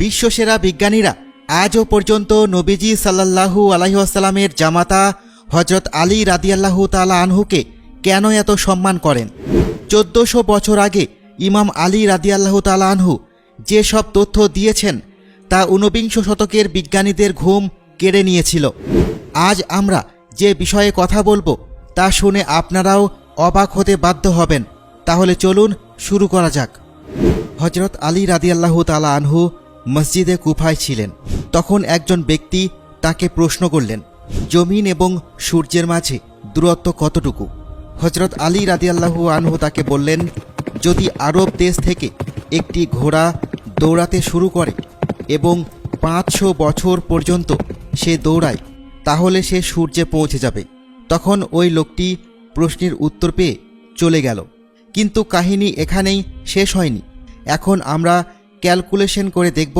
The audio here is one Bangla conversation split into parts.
বিশ্বসেরা বিজ্ঞানীরা আজও পর্যন্ত নবীজি সাল্লাল্লাহু আলাইসাল্লামের জামাতা হজরত আলী রাদিয়াল্লাহু তালা আনহুকে কেন এত সম্মান করেন? চোদ্দশো বছর আগে ইমাম আলী রাদিয়াল্লাহু তালা আনহু যে সব তথ্য দিয়েছেন, তা ঊনবিংশ শতকের বিজ্ঞানীদের ঘুম কেড়ে নিয়েছিল। আজ আমরা যে বিষয়ে কথা বলব, তা শুনে আপনারাও অবাক হতে বাধ্য হবেন। তাহলে চলুন শুরু করা যাক। হজরত আলী রাদিয়াল্লাহু তালা আনহু মসজিদে কুফায় ছিলেন। তখন একজন ব্যক্তি তাকে প্রশ্ন করলেন, জমিন এবং সূর্যের মাঝে দূরত্ব কতটুকু? হজরত আলী রাদিয়াল্লাহু আনহু তাকে বললেন, যদি আরব দেশ থেকে একটি ঘোড়া দৌড়াতে শুরু করে এবং পাঁচশো বছর পর্যন্ত সে দৌড়ায়, তাহলে সে সূর্যে পৌঁছে যাবে। তখন ওই লোকটি প্রশ্নের উত্তর পেয়ে চলে গেল। কিন্তু কাহিনী এখানেই শেষ হয়নি। এখন আমরা ক্যালকুলেশন করে দেখব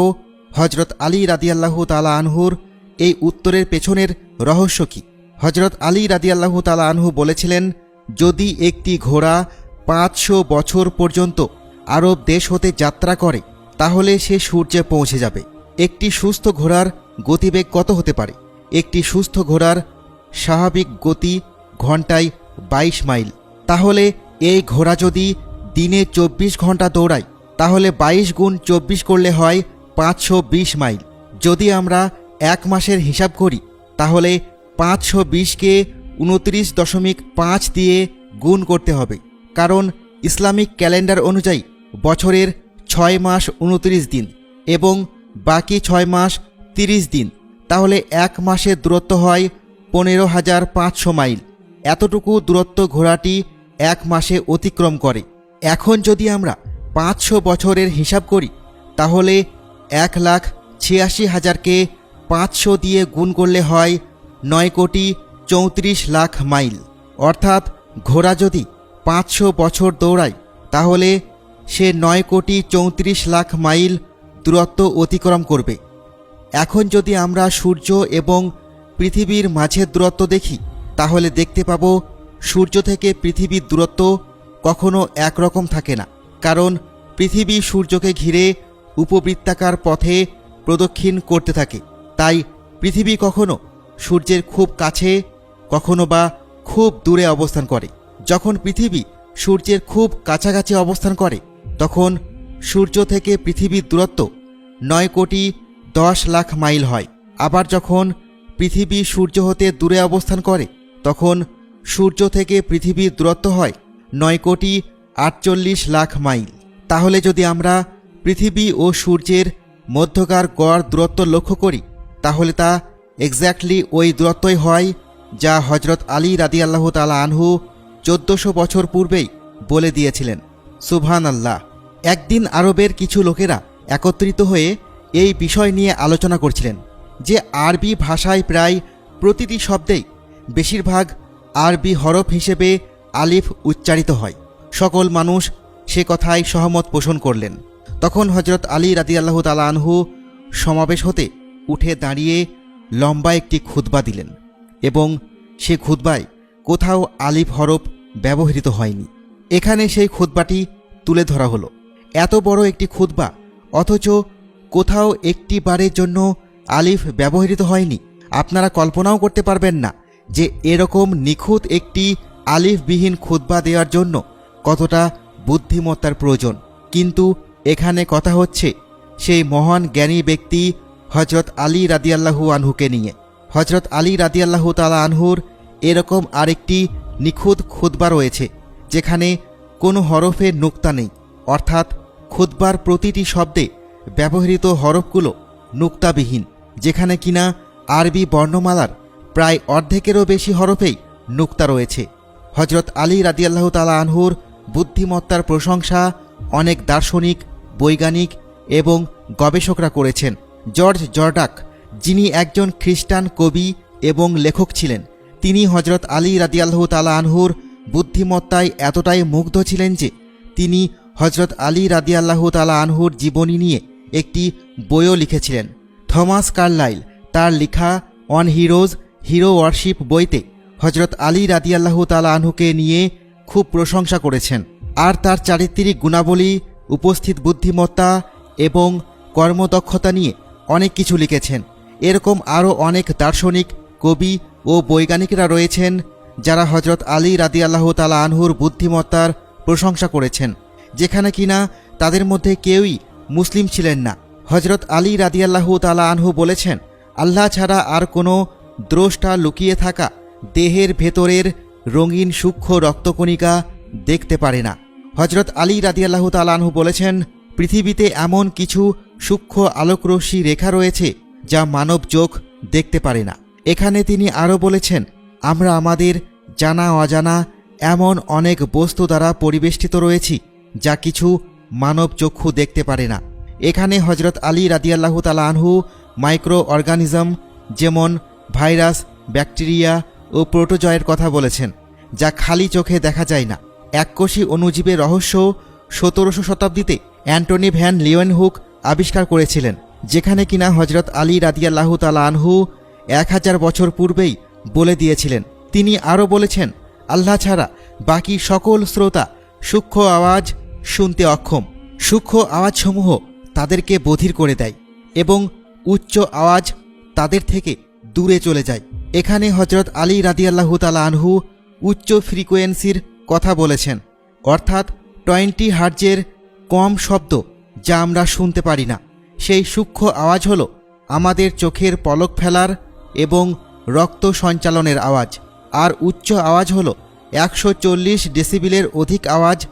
হজরত আলী রাদিয়াল্লাহু তালা আনহুর এই উত্তরের পেছনের রহস্য কী। হজরত আলী রাদিয়াল্লাহু তালা আনহু বলেছিলেন, যদি একটি ঘোড়া পাঁচশো বছর পর্যন্ত আরব দেশ হতে যাত্রা করে, তাহলে সে সূর্যে পৌঁছে যাবে। একটি সুস্থ ঘোড়ার গতিবেগ কত হতে পারে? একটি সুস্থ ঘোড়ার স্বাভাবিক গতি ঘন্টায় বাইশ মাইল। তাহলে এই ঘোড়া যদি দিনে চব্বিশ ঘণ্টা দৌড়ায় তাহলে বাইশ গুণ চব্বিশ করলে হয় পাঁচশো বিশ মাইল। যদি আমরা এক মাসের হিসাব করি, তাহলে পাঁচশো বিশকে উনত্রিশ দশমিক পাঁচ দিয়ে গুণ করতে হবে। কারণ ইসলামিক ক্যালেন্ডার অনুযায়ী বছরের ছয় মাস উনত্রিশ দিন এবং বাকি ছয় মাস তিরিশ দিন। তাহলে এক মাসের দূরত্ব হয় পনেরো হাজার পাঁচশো মাইল। এতটুকু দূরত্ব ঘোড়াটি এক মাসে অতিক্রম করে। এখন যদি আমরা পাঁচশো বছরের হিসাব করি, তাহলে এক লাখ ছিয়াশি হাজারকে পাঁচশো দিয়ে গুণ করলে হয় নয় কোটি চৌত্রিশ লাখ মাইল। অর্থাৎ ঘোড়া যদি পাঁচশো বছর দৌড়ায়, তাহলে সে নয় কোটি চৌত্রিশ লাখ মাইল দূরত্ব অতিক্রম করবে। এখন যদি আমরা সূর্য এবং পৃথিবীর মাঝের দূরত্ব দেখি, তাহলে দেখতে পাব সূর্য থেকে পৃথিবীর দূরত্ব কখনো একরকম থাকে না। কারণ পৃথিবী সূর্যকে ঘিরে উপবৃত্তাকার পথে প্রদক্ষিণ করতে থাকে। তাই পৃথিবী কখনো সূর্যের খুব কাছে, কখনো বা খুব দূরে অবস্থান করে। যখন পৃথিবী সূর্যের খুব কাছাকাছি অবস্থান করে, তখন সূর্য থেকে পৃথিবীর দূরত্ব নয় কোটি দশ লাখ মাইল হয়। আবার যখন পৃথিবী সূর্য হতে দূরে অবস্থান করে, তখন সূর্য থেকে পৃথিবীর দূরত্ব হয় নয় কোটি আটচল্লিশ লাখ মাইল। তাহলে যদি আমরা পৃথিবী ও সূর্যের মধ্যকার গড় দূরত্ব লক্ষ্য করি, তাহলে তা এক্স্যাক্টলি ওই দূরত্বই হয় যা হজরত আলী রাদি আল্লাহ তালা আনহু চোদ্দশো বছর পূর্বেই বলে দিয়েছিলেন। সুবহান আল্লাহ একদিন আরবের কিছু লোকেরা একত্রিত হয়ে এই বিষয় নিয়ে আলোচনা করছিলেন যে আরবি ভাষায় প্রায় প্রতিটি শব্দেই বেশিরভাগ আরবি হরফ হিসেবে আলিফ উচ্চারিত হয়। সকল মানুষ সে কথায় সহমত পোষণ করলেন। তখন হজরত আলী রাদি আল্লাহ তালা সমাবেশ হতে উঠে দাঁড়িয়ে লম্বা একটি খুতবা দিলেন এবং সে খুতবায় কোথাও আলিফ হরফ ব্যবহৃত হয়নি। এখানে সেই খুতবাটি তুলে ধরা হলো। এত বড় একটি খুতবা, অথচ কোথাও একটি বারের জন্য আলিফ ব্যবহৃত হয়নি। আপনারা কল্পনাও করতে পারবেন না যে এরকম নিখুঁত একটি আলিফবিহীন খুতবা দেওয়ার জন্য কতটা বুদ্ধিমত্তার প্রয়োজন। কিন্তু এখানে কথা হচ্ছে সেই মহান জ্ঞানী ব্যক্তি হজরত আলী রাদিয়াল্লাহু আনহুকে নিয়ে। হজরত আলী রাদিয়াল্লাহু তালা আনহুর এরকম আরেকটি নিখুঁত খুতবা রয়েছে, যেখানে কোনো হরফের নুক্তা নেই। অর্থাৎ খুতবার প্রতিটি শব্দে ব্যবহৃত হরফগুলো নুক্তাবিহীন, যেখানে কিনা আরবি বর্ণমালার প্রায় অর্ধেকেরও বেশি হরফেই নুক্তা রয়েছে। হজরত আলী রাদিয়াল্লাহু তালা আনহুর বুদ্ধিমত্তার প্রশংসা অনেক দার্শনিক, বৈজ্ঞানিক এবং গবেষকরা করেছেন। জর্জ জর্ডাক, যিনি একজন খ্রিস্টান কবি এবং লেখক ছিলেন, তিনি হজরত আলী রাদিয়াল্লাহু তালা আনহুর বুদ্ধিমত্তায় এতটাই মুগ্ধ ছিলেন যে তিনি হজরত আলী রাদিয়াল্লাহু তালা আনহুর জীবনী নিয়ে একটি বইও লিখেছিলেন। থমাস কার্লাইল তার লেখা অন হিরোজ হিরো ওয়ারশিপ বইতে হজরত আলী রাদিয়াল্লাহু তালা আনহুকে নিয়ে খুব প্রশংসা করেছেন। আর তার চারিত্রিক গুণাবলী, উপস্থিত বুদ্ধিমত্তা এবং কর্মদক্ষতা নিয়ে অনেক কিছু লিখেছেন। এরকম আরও অনেক দার্শনিক, কবি ও বৈজ্ঞানিকরা রয়েছেন যারা হজরত আলী রাদি আল্লাহ তালা আনহুর বুদ্ধিমত্তার প্রশংসা করেছেন। যেখানে কিনা তাদের মধ্যে কেউই মুসলিম ছিলেন না। হজরত আলী রাদিয়াল্লাহু তালা আনহু বলেছেন, আল্লাহ ছাড়া আর কোনো দ্রষ্টা লুকিয়ে থাকা দেহের ভেতরের রঙিন সূক্ষ্ম রক্তকণিকা দেখতে পারে না। হজরত আলী রাদিয়াল্লাহু তালা আনহু বলেছেন, পৃথিবীতে এমন কিছু সূক্ষ্ম আলোকরশ্মি রেখা রয়েছে যা মানব চোখ দেখতে পারে না। এখানে তিনি আরও বলেছেন, আমরা আমাদের জানা অজানা এমন অনেক বস্তু দ্বারা পরিবেষ্টিত রয়েছি যা কিছু মানব চক্ষু দেখতে পারে না। এখানে হজরত আলী রাদিয়াল্লাহু তালা আনহু মাইক্রো অর্গানিজম যেমন ভাইরাস, ব্যাকটেরিয়া ও প্রোটোজয়ের কথা বলেছেন। যা খালি চোখে দেখা যায় না। এককোষী অণুজীবের রহস্য সতেরোশো শতাব্দীতে অ্যান্টনি ভ্যান লিওয়েনহুক আবিষ্কার করেছিলেন, যেখানে কিনা হজরত আলী রাদিয়াল্লাহু তালা আনহু এক হাজার বছর পূর্বেই বলে দিয়েছিলেন। তিনি আরও বলেছেন, আল্লাহ ছাড়া বাকি সকল শ্রোতা সূক্ষ্ম আওয়াজ শুনতে অক্ষম। সূক্ষ্ম আওয়াজসমূহ তাদেরকে বধির করে দেয় এবং উচ্চ আওয়াজ তাদের থেকে দূরে চলে যায়। এখানে হজরত আলী রাদিয়াল্লাহু তালা আনহু উচ্চ ফ্রিকোয়েন্সির কথা বলেছেন। অর্থাৎ টোয়েন্টি হার্জের কম শব্দ যা আমরা শুনতে পারি না। সেই সূক্ষ্ম আওয়াজ হলো আমাদের চোখের পলক ফেলার এবং রক্ত সঞ্চালনের আওয়াজ। আর উচ্চ আওয়াজ হলো একশো চল্লিশ ডেসিবিলের অধিক আওয়াজ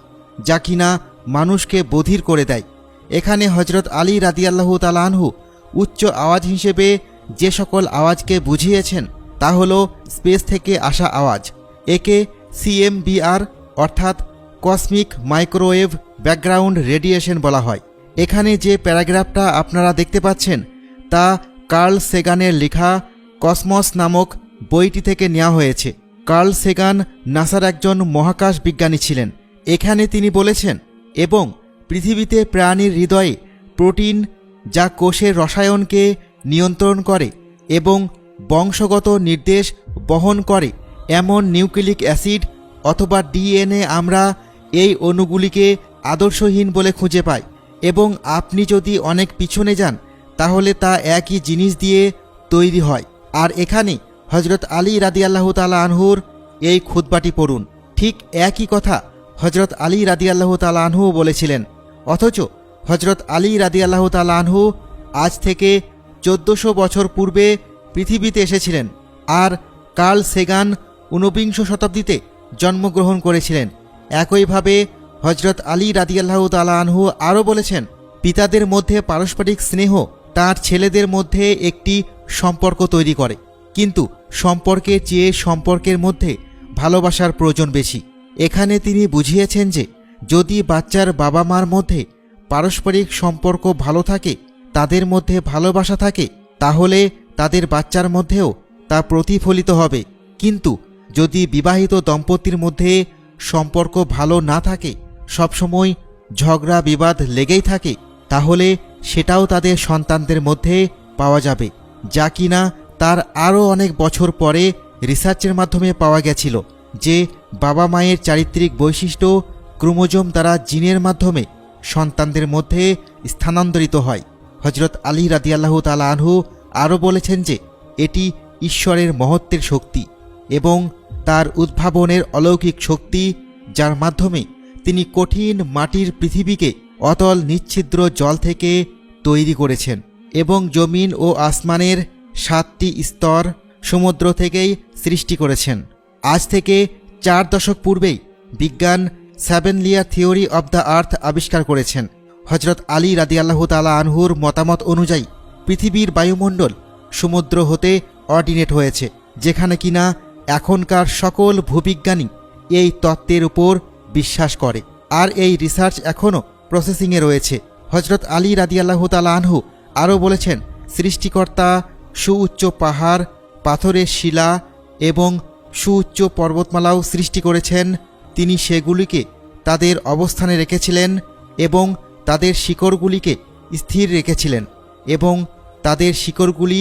যা কিনা মানুষকে বধির করে দেয়। এখানে হজরত আলী রাদিয়াল্লাহু তালানহু উচ্চ আওয়াজ হিসেবে যে সকল আওয়াজকে বুঝিয়েছেন তা হলো স্পেস থেকে আসা আওয়াজ। একে সিএমবিআর অর্থাৎ কসমিক মাইক্রোওয়েভ ব্যাকগ্রাউন্ড রেডিয়েশন বলা হয়। এখানে যে প্যারাগ্রাফটা আপনারা দেখতে পাচ্ছেন, তা কার্ল সেগানের লেখা কসমস নামক বইটি থেকে নেওয়া হয়েছে। কার্ল সেগান নাসার একজন মহাকাশ বিজ্ঞানী ছিলেন। এখানে তিনি বলেছেন, এবং পৃথিবীতে প্রাণীর হৃদয়ে প্রোটিন যা কোষের রসায়নকে নিয়ন্ত্রণ করে এবং বংশগত নির্দেশ বহন করে এমন নিউক্লিক অ্যাসিড অথবা ডিএনএ আমরা এই অণুগুলিকে আদর্শহীন বলে খুঁজে পাই এবং আপনি যদি অনেক পিছনে যান, তাহলে তা একই জিনিস দিয়ে তৈরি হয়। আর এখানে হজরত আলী রাদিয়াল্লাহ তালা আনহুর এই খুতবাটি পড়ুন। ঠিক একই কথা হজরত আলী রাদিয়াল্লাহ তালা আনহু বলেছিলেন। অথচ হজরত আলী রাদিয়াল্লাহ তালা আনহু আজ থেকে চোদ্দোশো বছর পূর্বে পৃথিবীতে এসেছিলেন। আর কার্ল সেগান ঊনবিংশ শতাব্দীতে জন্মগ্রহণ করেছিলেন। একইভাবে হজরত আলী রাদিয়াল্লাহ তালা আনহু আরও বলেছেন, পিতাদের মধ্যে পারস্পরিক স্নেহ তার ছেলেদের মধ্যে একটি সম্পর্ক তৈরি করে। কিন্তু সম্পর্কের চেয়ে সম্পর্কের মধ্যে ভালোবাসার প্রয়োজন বেশি। এখানে তিনি বুঝিয়েছেন যে, যদি বাচ্চার বাবা মার মধ্যে পারস্পরিক সম্পর্ক ভালো থাকে, তাদের মধ্যে ভালোবাসা থাকে, তাহলে তাদের বাচ্চার মধ্যেও তা প্রতিফলিত হবে। কিন্তু যদি বিবাহিত দম্পতির মধ্যে সম্পর্ক ভালো না থাকে, সবসময় ঝগড়া বিবাদ লেগেই থাকে, তাহলে সেটাও তাদের সন্তানদের মধ্যে পাওয়া যাবে, যা কিনা তার আরও অনেক বছর পরে রিসার্চের মাধ্যমে পাওয়া গেছিল যে বাবা মায়ের চারিত্রিক বৈশিষ্ট্য ক্রোমোজোম দ্বারা জিনের মাধ্যমে সন্তানদের মধ্যে স্থানান্তরিত হয়। হজরত আলী রাদিয়াল্লাহ তালা আনহু আরও বলেছেন যে এটি ঈশ্বরের মহত্বের শক্তি এবং তার উদ্ভাবনের অলৌকিক শক্তি, যার মাধ্যমে তিনি কঠিন মাটির পৃথিবীকে অতল নিচ্ছিদ্র জল থেকে তৈরি করেছেন এবং জমিন ও আসমানের সাতটি স্তর সমুদ্র থেকেই সৃষ্টি করেছেন। আজ থেকে চার দশক পূর্বেই বিজ্ঞান সেভেন লিয়ার থিওরি অব দ্য আর্থ আবিষ্কার করেছেন। হজরত আলী রাদিয়াল্লাহু তালা আনহুর মতামত অনুযায়ী পৃথিবীর বায়ুমণ্ডল সমুদ্র হতে অর্ডিনেট হয়েছে, যেখানে কিনা এখনকার সকল ভূবিজ্ঞানী এই তত্ত্বের উপর বিশ্বাস করে। আর এই রিসার্চ এখনও প্রসেসিংয়ে রয়েছে। হজরত আলী রাদিয়াল্লাহু তালা আনহু আরও বলেছেন, সৃষ্টিকর্তা সুউচ্চ পাহাড়, পাথরের শিলা এবং সুউচ্চ পর্বতমালাও সৃষ্টি করেছেন। তিনি সেগুলিকে তাদের অবস্থানে রেখেছিলেন এবং তাদের শিকড়গুলিকে স্থির রেখেছিলেন এবং তাদের শিকড়গুলি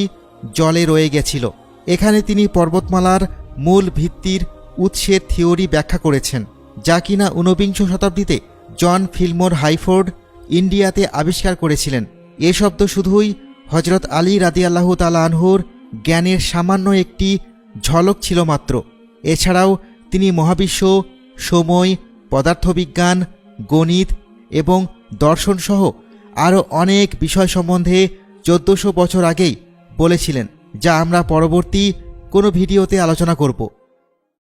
জলে রয়ে গেছিল। এখানে তিনি পর্বতমালার মূল ভিত্তির উৎসের থিওরি ব্যাখ্যা করেছেন, যা কিনা ঊনবিংশ শতাব্দীতে জন ফিলমোর হাইফোর্ড ইন্ডিয়াতে আবিষ্কার করেছিলেন। এ শব্দ শুধুই হজরত আলী রাদিয়াল্লাহু তালা আনহুর জ্ঞানের সামান্য একটি ঝলক ছিল মাত্র। এছাড়াও তিনি মহাবিশ্ব, সময়, পদার্থবিজ্ঞান, গণিত এবং দর্শনসহ আরও অনেক বিষয় সম্বন্ধে চোদ্দোশো বছর আগেই বলেছিলেন, যা আমরা পরবর্তী কোনো ভিডিওতে আলোচনা করব।